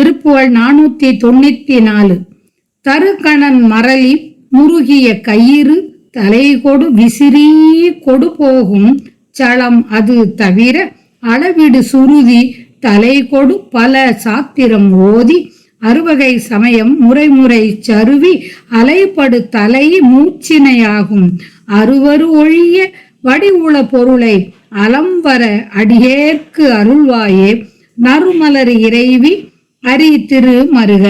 திருப்புகழ் நானூத்தி தொண்ணூத்தி நாலு. தருகணன் மரளி முருகிய கயிறு தலைகொடு விசிறி கொடு போகும் சளம் அது தவிர அளவிடு சுருதி தலைகொடு பல சாத்திரம் ஓதி அறுவகை சமயம் முறைமுறை சருவி அலைப்படு தலை மூச்சினையாகும். அறுவரு ஒழிய வடிவுள பொருளை அலம்பர அடியேற்கு அருள்வாயே. நறுமலர் இறைவி அரி திரு மருக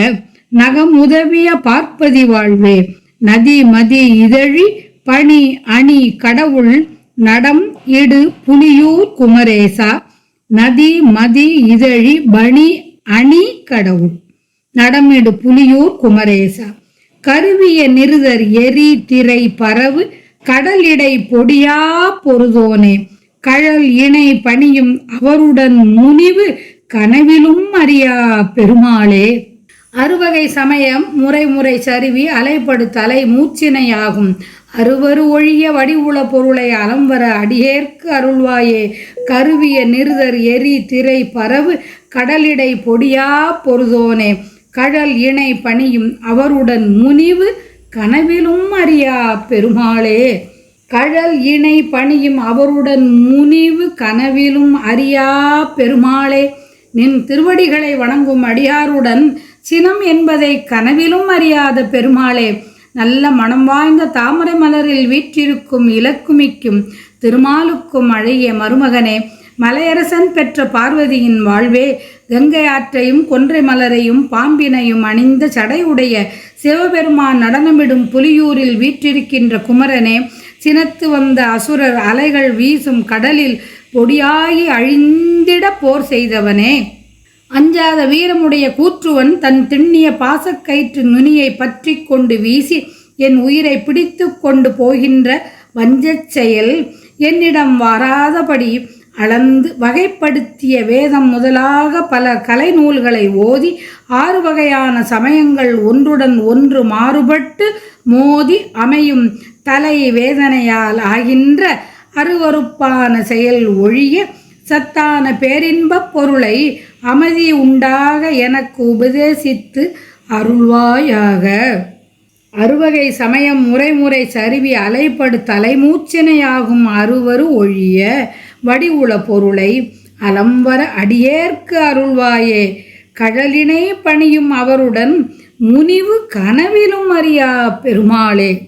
நகமுதவிய பார்ப்பதி வாழ்வே. நதி மதி இதழி பணி அணி கடவுள் நடம் இடு புலியூர் குமரேசா. நதி மதி இதழி பணி அணி கடவுள் நடமிடு புலியூர் குமரேசா. கருவிய நிருதர் எரி திரை பரவு கடலிடை பொடியா பொருதோனே கழல் இணை பணியும் அவருடன் முனிவு கனவிலும் அறியா பெருமாளே. அறுவகை சமயம் முறை முறை சருவி அலைப்படு தலை மூச்சினையாகும். அறுவரு ஒழிய வடிவுள பொருளை அலம்பர அடியேற்கு அருள்வாயே. கருவிய நிருதர் எரி திரை பரவு கடலிடை பொடியா பொருதோனே. கழல் இணை பணியும் அவருடன் முனிவு கனவிலும் அறியா பெருமாளே. கழல் இணை பணியும் அவருடன் முனிவு கனவிலும் அறியா பெருமாளே. நின் திருவடிகளை வணங்கும் அடியாருடன் சினம் என்பதை கனவிலும் அறியாத பெருமாளே நல்ல மனம் வாய்ந்த தாமரை மலரில் வீற்றிருக்கும் இலக்குமிக்கும் திருமாலுக்கும் அழகிய மருமகனே மலையரசன் பெற்ற பார்வதியின் வாழ்வே கங்கை ஆற்றையும் கொன்றை மலரையும் பாம்பினையும் அணிந்த சடையுடைய சிவபெருமான் நடனமிடும் புலியூரில் வீற்றிருக்கின்ற குமரனே சினத்து வந்த அசுரர் அலைகள் வீசும் கடலில் பொடியாகி அழிந்திட போர் செய்தவனே. அஞ்சாத வீரமுடைய கூற்றுவன் தன் திண்ணிய பாசக்கயிற்று நுனியை பற்றி கொண்டு வீசி என் உயிரை பிடித்து கொண்டு போகின்ற வஞ்சச் செயல் என்னிடம் வராதபடி அளந்து வகைப்படுத்திய வேதம் முதலாக பல கலை நூல்களை ஓதி ஆறு வகையான சமயங்கள் ஒன்றுடன் ஒன்று மாறுபட்டு மோதி அமையும் தலை வேதனையால் ஆகின்ற அருவருப்பான செயல் ஒழிய சத்தான பேரின்பப் பொருளை அமைதி உண்டாக எனக்கு உபதேசித்து அருள்வாயாக. அறுவகை சமயம் முறைமுறை சருவி அலைப்படு தலைமூச்சினையாகும் அறுவரு ஒழிய வடிவுள பொருளை அலம்பர அடியேற்கு அருள்வாயே. கடலினை பணியும் அவருடன் முனிவு கனவிலும் அறியா பெருமாளே.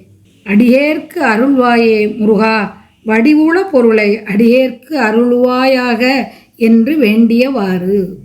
அடியேற்கு அருள்வாயே முருகா. வடிவுள பொருளை அடியேற்கு அருளுவாயாக என்று வேண்டியவாறு.